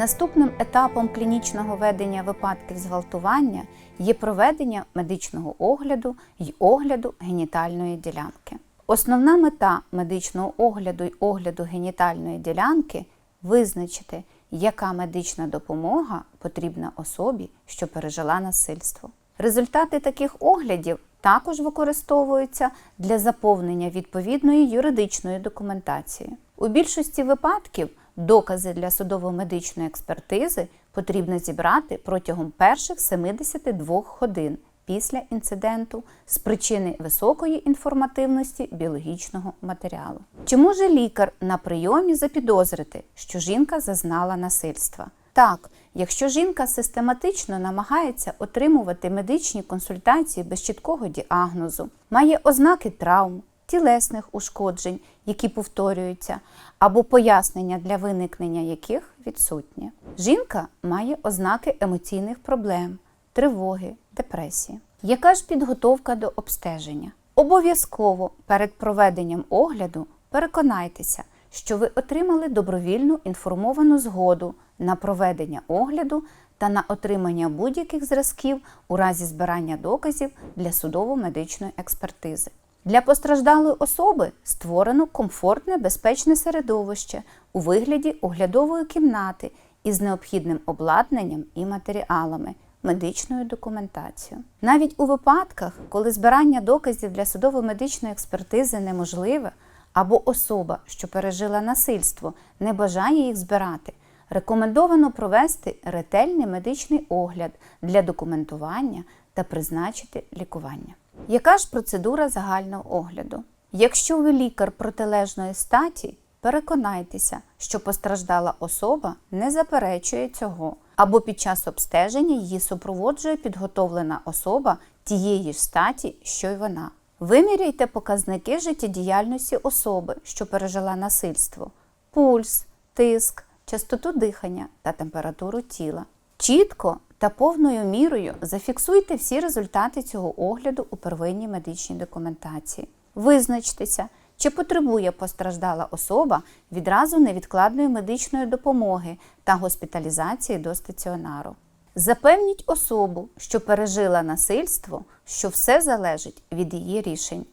Наступним етапом клінічного ведення випадків зґвалтування є проведення медичного огляду й огляду генітальної ділянки. Основна мета медичного огляду й огляду генітальної ділянки визначити, яка медична допомога потрібна особі, що пережила насильство. Результати таких оглядів також використовуються для заповнення відповідної юридичної документації. У більшості випадків докази для судово-медичної експертизи потрібно зібрати протягом перших 72 годин після інциденту з причини високої інформативності біологічного матеріалу. Чи може лікар на прийомі запідозрити, що жінка зазнала насильства? Так, якщо жінка систематично намагається отримувати медичні консультації без чіткого діагнозу, має ознаки травм, тілесних ушкоджень, які повторюються, або пояснення для виникнення яких відсутнє. Жінка має ознаки емоційних проблем, тривоги, депресії. Яка ж підготовка до обстеження? Обов'язково перед проведенням огляду переконайтеся, що ви отримали добровільну інформовану згоду на проведення огляду та на отримання будь-яких зразків у разі збирання доказів для судово-медичної експертизи. Для постраждалої особи створено комфортне безпечне середовище у вигляді оглядової кімнати із необхідним обладнанням і матеріалами, медичною документацією. Навіть у випадках, коли збирання доказів для судово-медичної експертизи неможливе, або особа, що пережила насильство, не бажає їх збирати, рекомендовано провести ретельний медичний огляд для документування та призначити лікування. Яка ж процедура загального огляду? Якщо ви лікар протилежної статі, переконайтеся, що постраждала особа не заперечує цього, або під час обстеження її супроводжує підготовлена особа тієї ж статі, що й вона. Виміряйте показники життєдіяльності особи, що пережила насильство: пульс, тиск, частоту дихання та температуру тіла. Чітко та повною мірою зафіксуйте всі результати цього огляду у первинній медичній документації. Визначтеся, чи потребує постраждала особа відразу невідкладної медичної допомоги та госпіталізації до стаціонару. Запевніть особу, що пережила насильство, що все залежить від її рішень.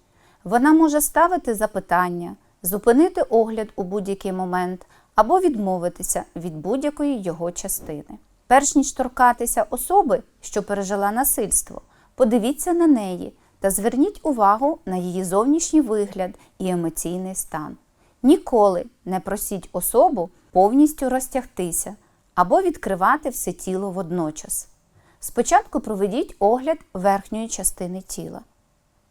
Вона може ставити запитання, зупинити огляд у будь-який момент або відмовитися від будь-якої його частини. Перш ніж торкатися особи, що пережила насильство, подивіться на неї та зверніть увагу на її зовнішній вигляд і емоційний стан. Ніколи не просіть особу повністю розтягтися або відкривати все тіло водночас. Спочатку проведіть огляд верхньої частини тіла,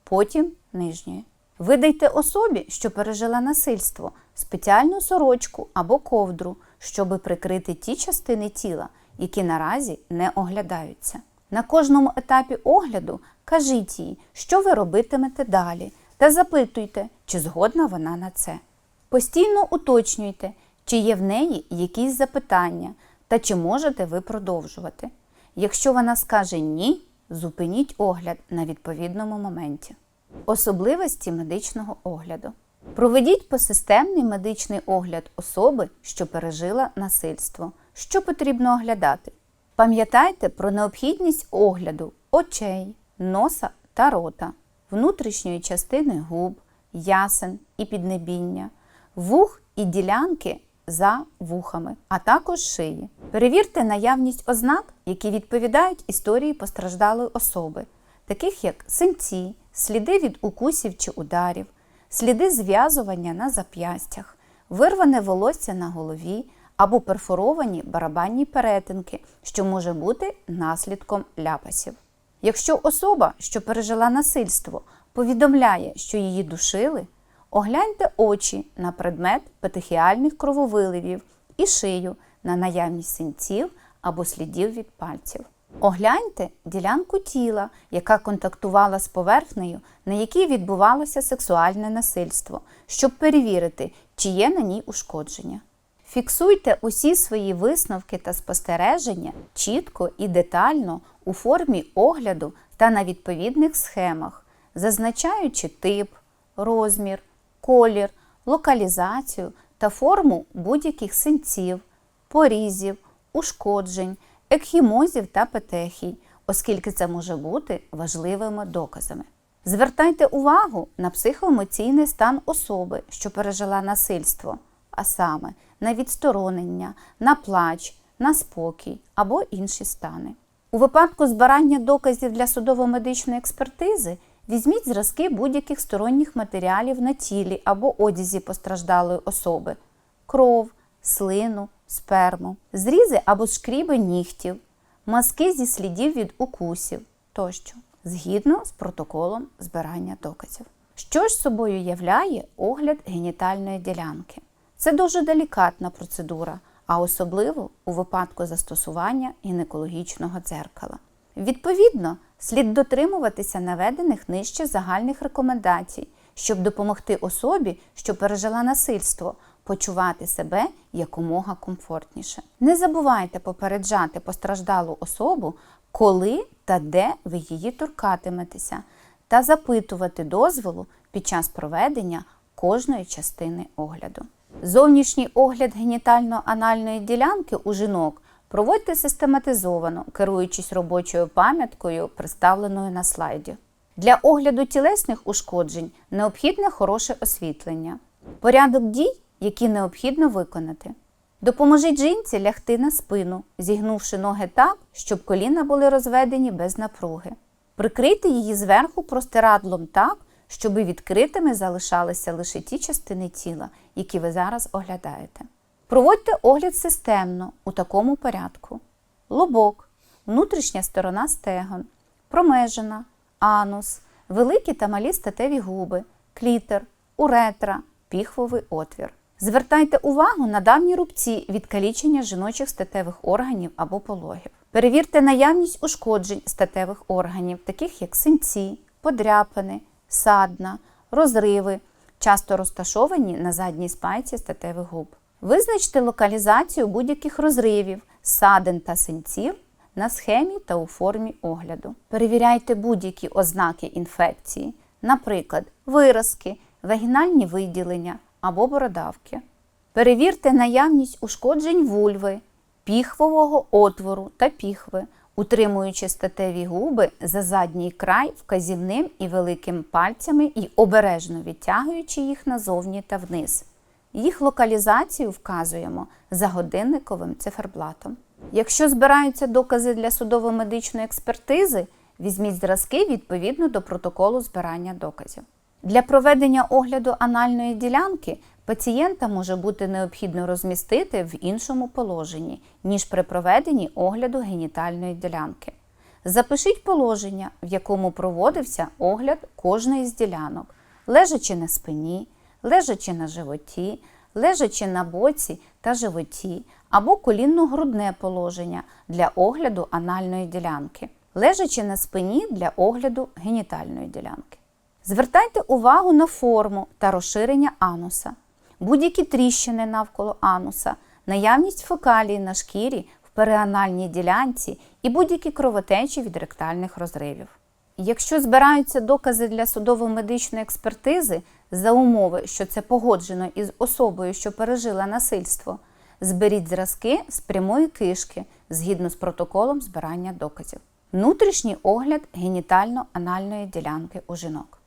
потім нижньої. Видайте особі, що пережила насильство, спеціальну сорочку або ковдру, щоби прикрити ті частини тіла, які наразі не оглядаються. На кожному етапі огляду кажіть їй, що ви робитимете далі, та запитуйте, чи згодна вона на це. Постійно уточнюйте, чи є в неї якісь запитання та чи можете ви продовжувати. Якщо вона скаже ні, зупиніть огляд на відповідному моменті. Особливості медичного огляду. Проведіть посистемний медичний огляд особи, що пережила насильство. Що потрібно оглядати? Пам'ятайте про необхідність огляду очей, носа та рота, внутрішньої частини губ, ясен і піднебіння, вух і ділянки за вухами, а також шиї. Перевірте наявність ознак, які відповідають історії постраждалої особи, таких як синці, сліди від укусів чи ударів, сліди зв'язування на зап'ястях, вирване волосся на голові або перфоровані барабанні перетинки, що може бути наслідком ляпасів. Якщо особа, що пережила насильство, повідомляє, що її душили, огляньте очі на предмет петехіальних крововиливів і шию на наявність синців або слідів від пальців. Огляньте ділянку тіла, яка контактувала з поверхнею, на якій відбувалося сексуальне насильство, щоб перевірити, чи є на ній ушкодження. Фіксуйте усі свої висновки та спостереження чітко і детально у формі огляду та на відповідних схемах, зазначаючи тип, розмір, колір, локалізацію та форму будь-яких синців, порізів, ушкоджень, екхімозів та петехій, оскільки це може бути важливими доказами. Звертайте увагу на психоемоційний стан особи, що пережила насильство, а саме на відсторонення, на плач, на спокій або інші стани. У випадку збирання доказів для судово-медичної експертизи візьміть зразки будь-яких сторонніх матеріалів на тілі або одязі постраждалої особи кров, слину, сперму, зрізи або шкріби нігтів, мазки зі слідів від укусів тощо, згідно з протоколом збирання доказів. Що ж собою являє огляд генітальної ділянки? Це дуже делікатна процедура, а особливо у випадку застосування гінекологічного дзеркала. Відповідно, слід дотримуватися наведених нижче загальних рекомендацій, щоб допомогти особі, що пережила насильство, почувати себе якомога комфортніше. Не забувайте попереджати постраждалу особу, коли та де ви її торкатиметеся, та запитувати дозволу під час проведення кожної частини огляду. Зовнішній огляд генітально-анальної ділянки у жінок проводьте систематизовано, керуючись робочою пам'яткою, представленою на слайді. Для огляду тілесних ушкоджень необхідне хороше освітлення, порядок дій, які необхідно виконати. Допоможіть жінці лягти на спину, зігнувши ноги так, щоб коліна були розведені без напруги. Прикрийте її зверху простирадлом так, щоб відкритими залишалися лише ті частини тіла, які ви зараз оглядаєте. Проводьте огляд системно у такому порядку: лобок, внутрішня сторона стегон, промежина, анус, великі та малі статеві губи, клітер, уретра, піхвовий отвір. Звертайте увагу на давні рубці від калічення жіночих статевих органів або пологів. Перевірте наявність ушкоджень статевих органів, таких як синці, подряпини, садна, розриви, часто розташовані на задній спайці статевих губ. Визначте локалізацію будь-яких розривів, садин та синців на схемі та у формі огляду. Перевіряйте будь-які ознаки інфекції, наприклад, виразки, вагінальні виділення або бородавки. Перевірте наявність ушкоджень вульви, піхвового отвору та піхви, утримуючи статеві губи за задній край вказівним і великим пальцями і обережно відтягуючи їх назовні та вниз. Їх локалізацію вказуємо за годинниковим циферблатом. Якщо збираються докази для судово-медичної експертизи, візьміть зразки відповідно до протоколу збирання доказів. Для проведення огляду анальної ділянки пацієнта може бути необхідно розмістити в іншому положенні, ніж при проведенні огляду генітальної ділянки. Запишіть положення, в якому проводився огляд кожної з ділянок, лежачи на спині, лежачи на животі, лежачи на боці та животі, або колінно-грудне положення для огляду анальної ділянки, лежачи на спині для огляду генітальної ділянки. Звертайте увагу на форму та розширення ануса, будь-які тріщини навколо ануса, наявність фекалій на шкірі в переанальній ділянці і будь-які кровотечі від ректальних розривів. Якщо збираються докази для судово-медичної експертизи за умови, що це погоджено із особою, що пережила насильство, зберіть зразки з прямої кишки згідно з протоколом збирання доказів. Внутрішній огляд генітально-анальної ділянки у жінок.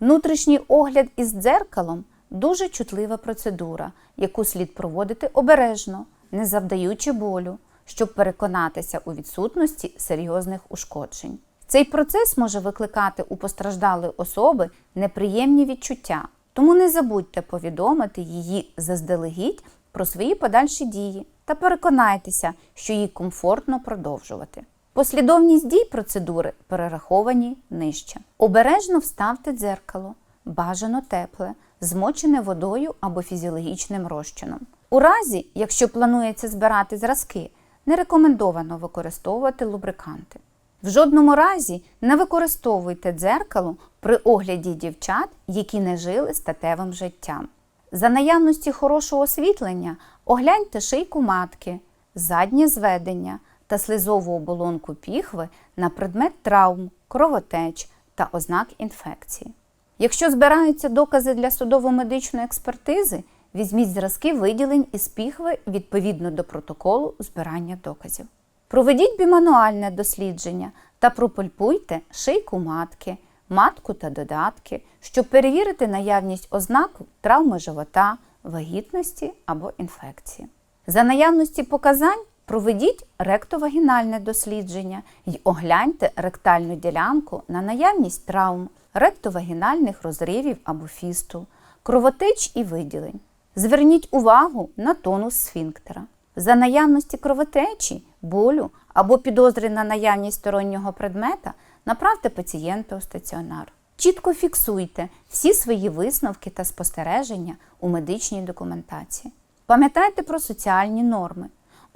Внутрішній огляд із дзеркалом дуже чутлива процедура, яку слід проводити обережно, не завдаючи болю, щоб переконатися у відсутності серйозних ушкоджень. Цей процес може викликати у постраждалої особи неприємні відчуття, тому не забудьте повідомити її заздалегідь про свої подальші дії та переконайтеся, що їй комфортно продовжувати. Послідовність дій процедури перераховані нижче. Обережно вставте дзеркало, бажано тепле, змочене водою або фізіологічним розчином. У разі, якщо планується збирати зразки, не рекомендовано використовувати лубриканти. В жодному разі не використовуйте дзеркало при огляді дівчат, які не жили статевим життям. За наявності хорошого освітлення огляньте шийку матки, заднє зведення та слизову оболонку піхви на предмет травм, кровотеч та ознак інфекції. Якщо збираються докази для судово-медичної експертизи, Візьміть зразки виділень із піхви відповідно до протоколу збирання доказів. Проведіть бімануальне дослідження та пропульпуйте шийку матки, матку та додатки, щоб перевірити наявність ознак травми живота, вагітності або інфекції. За наявності показань проведіть ректовагінальне дослідження і огляньте ректальну ділянку на наявність травм, ректовагінальних розривів або фістул, кровотеч і виділень. Зверніть увагу на тонус сфінктера. За наявності кровотечі, болю або підозри на наявність стороннього предмета направте пацієнта у стаціонар. Чітко фіксуйте всі свої висновки та спостереження у медичній документації. Пам'ятайте про соціальні норми.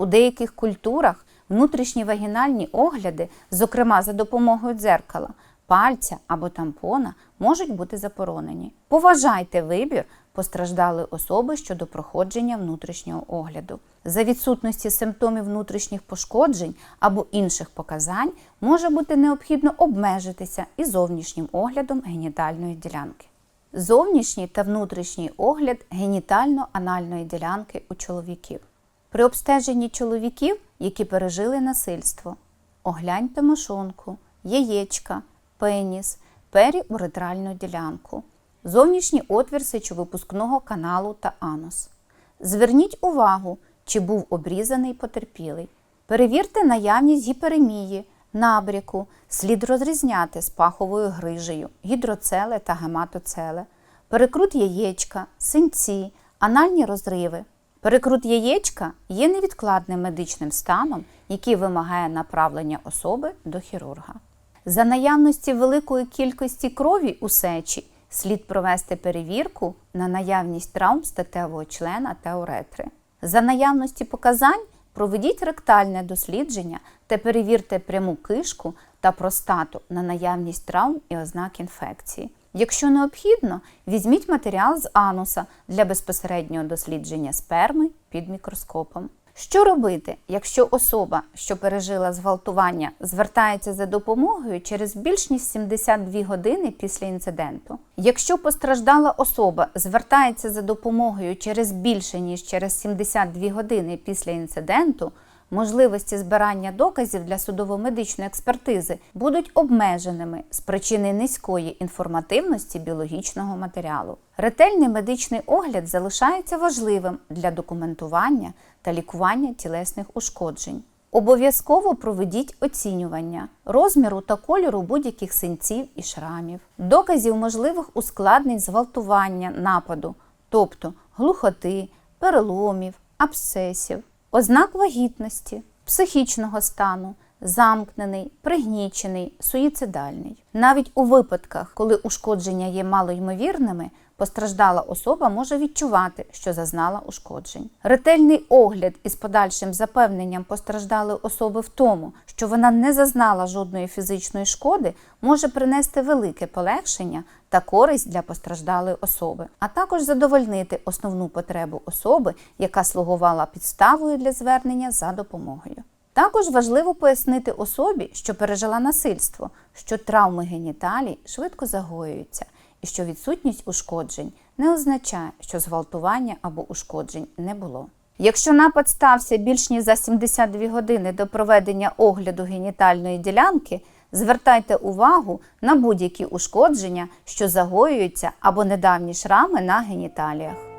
У деяких культурах внутрішні вагінальні огляди, зокрема за допомогою дзеркала, пальця або тампона, можуть бути заборонені. Поважайте вибір постраждалої особи щодо проходження внутрішнього огляду. За відсутності симптомів внутрішніх пошкоджень або інших показань може бути необхідно обмежитися і зовнішнім оглядом генітальної ділянки. Зовнішній та внутрішній огляд генітально-анальної ділянки у чоловіків. При обстеженні чоловіків, які пережили насильство, огляньте мошонку, яєчка, пеніс, періуретральну ділянку, зовнішній отвір сечовипускного каналу та анус. Зверніть увагу, чи був обрізаний потерпілий. Перевірте наявність гіперемії, набряку, слід розрізняти з паховою грижею, гідроцеле та гематоцеле, перекрут яєчка, синці, анальні розриви. Перекрут яєчка є невідкладним медичним станом, який вимагає направлення особи до хірурга. За наявності великої кількості крові у сечі слід провести перевірку на наявність травм статевого члена та уретри. За наявності показань проведіть ректальне дослідження та перевірте пряму кишку та простату на наявність травм і ознак інфекції. Якщо необхідно, візьміть матеріал з ануса для безпосереднього дослідження сперми під мікроскопом. Що робити, якщо особа, що пережила зґвалтування, звертається за допомогою через більш ніж 72 години після інциденту? Якщо постраждала особа звертається за допомогою через більше ніж через 72 години після інциденту, можливості збирання доказів для судово-медичної експертизи будуть обмеженими з причини низької інформативності біологічного матеріалу. Ретельний медичний огляд залишається важливим для документування та лікування тілесних ушкоджень. Обов'язково проведіть оцінювання розміру та кольору будь-яких синців і шрамів, доказів можливих ускладнень зґвалтування нападу, тобто глухоти, переломів, абсцесів, ознак вагітності, психічного стану, замкнений, пригнічений, суїцидальний. Навіть у випадках, коли ушкодження є малоймовірними, постраждала особа може відчувати, що зазнала ушкоджень. Ретельний огляд із подальшим запевненням постраждалої особи в тому, що вона не зазнала жодної фізичної шкоди, може принести велике полегшення та користь для постраждалої особи, а також задовольнити основну потребу особи, яка слугувала підставою для звернення за допомогою. Також важливо пояснити особі, що пережила насильство, що травми геніталій швидко загоюються і що відсутність ушкоджень не означає, що зґвалтування або ушкоджень не було. Якщо напад стався більш ніж за 72 години до проведення огляду генітальної ділянки, звертайте увагу на будь-які ушкодження, що загоюються або недавні шрами на геніталіях.